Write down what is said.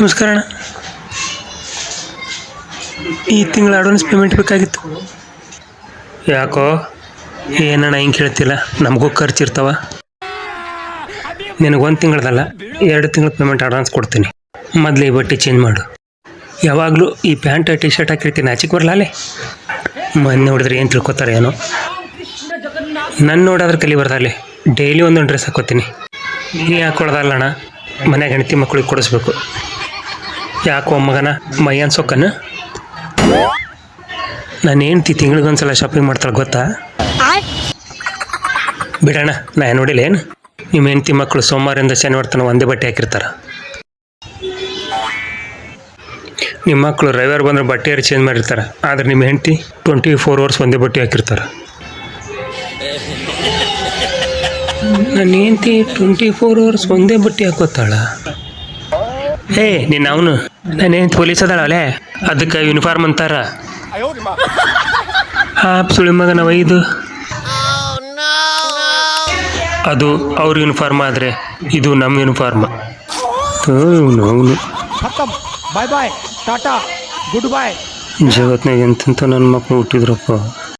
ನಮಸ್ಕಾರ ಅಣ್ಣ. ಈ ತಿಂಗಳ ಅಡ್ವಾನ್ಸ್ ಪೇಮೆಂಟ್ ಬೇಕಾಗಿತ್ತು. ಯಾಕೋ? ಏನಣ್ಣ ಹಿಂಗೆ ಕೇಳ್ತಿಲ್ಲ ನಮಗೂ ಖರ್ಚಿರ್ತಾವ ನಿನಗೆ ಒಂದು ತಿಂಗಳದಲ್ಲ, ಎರಡು ತಿಂಗಳ ಪೇಮೆಂಟ್ ಅಡ್ವಾನ್ಸ್ ಕೊಡ್ತೀನಿ. ಮೊದಲು ಈ ಬಟ್ಟೆ ಚೇಂಜ್ ಮಾಡು. ಯಾವಾಗಲೂ ಈ ಪ್ಯಾಂಟ್ ಟಿ ಶರ್ಟ್ ಹಾಕಿರ್ತೀನಿ ಆಚೆಗೆ ಬರಲ್ಲ ಮೊನ್ನೆ ನೋಡಿದ್ರೆ ಏನು ತಿಳ್ಕೊತಾರೆ ಏನೋ? ನನ್ನ ನೋಡಾದ್ರೆ ಕಲಿ ಬರ್ದಲ್ಲಿ ಡೈಲಿ ಒಂದೊಂದು ಡ್ರೆಸ್ ಹಾಕೋತೀನಿ. ನೀ ಹಾಕೊಳ್ದಲ್ಲ ಮನ್ಯಾಗ ಹೆಂಡತಿ ಮಕ್ಕಳಿಗೆ ಕೊಡಿಸ್ಬೇಕು. ಯಾಕೋ ಮಗನ ಮೈ ಅನ್ಸೋಕನ? ನಾನು ಹೆಂಡ್ತಿ ತಿಂಗಳಿಗೊಂದ್ಸಲ ಶಾಪಿಂಗ್ ಮಾಡ್ತಾಳೆ ಗೊತ್ತಾ? ಬಿಡೋಣ ನಾ ನೋಡಿಲ್ಲ ಏನು? ನಿಮ್ಮ ಹೆಂಡತಿ ಮಕ್ಕಳು ಸೋಮವಾರದಿಂದ ಶನಿವಾರ ತನಕ ಒಂದೇ ಬಟ್ಟೆ ಹಾಕಿರ್ತಾರೆ. ನಿಮ್ಮ ಮಕ್ಕಳು ರವಿವಾರ ಬಂದ್ರೆ ಬಟ್ಟೆ ಚೇಂಜ್ ಮಾಡಿರ್ತಾರೆ? ಆದ್ರೆ ನಿಮ್ಮ ಹೆಂಡತಿ ಟ್ವೆಂಟಿ ಫೋರ್ ಅವರ್ಸ್ ಒಂದೇ ಬಟ್ಟೆ ಹಾಕಿರ್ತಾರೆ. ನನ್ನ ಹೆಂಡತಿ ಟ್ವೆಂಟಿ ಫೋರ್ ಅವರ್ಸ್ ಒಂದೇ ಬಟ್ಟೆ ಹಾಕೋತಾಳ. ಏ ನಿನ್ನ ಅವನು. ನನ್ನ ಹೆಂಡತಿ ಪೊಲೀಸ್ ಅದಾಳಲೆ ಅದಕ್ಕೆ ಯೂನಿಫಾರ್ಮ್ ಅಂತಾರ. ಹಾಂ ಸುಳಿ ಮಗನ ಇದು ಅದು ಅವ್ರ ಯೂನಿಫಾರ್ಮ್ ಆದರೆ ಇದು ನಮ್ಮ ಯೂನಿಫಾರ್ಮ್ ಅವನು. ಬಾಯ್ ಬಾಯ್ ಟಾಟಾ ಗುಡ್ ಬಾಯ್ ಜಗತ್ನಾಗ ಎಂತ ನನ್ನ ಮಕ್ಕಳು ಹುಟ್ಟಿದ್ರಪ್ಪ.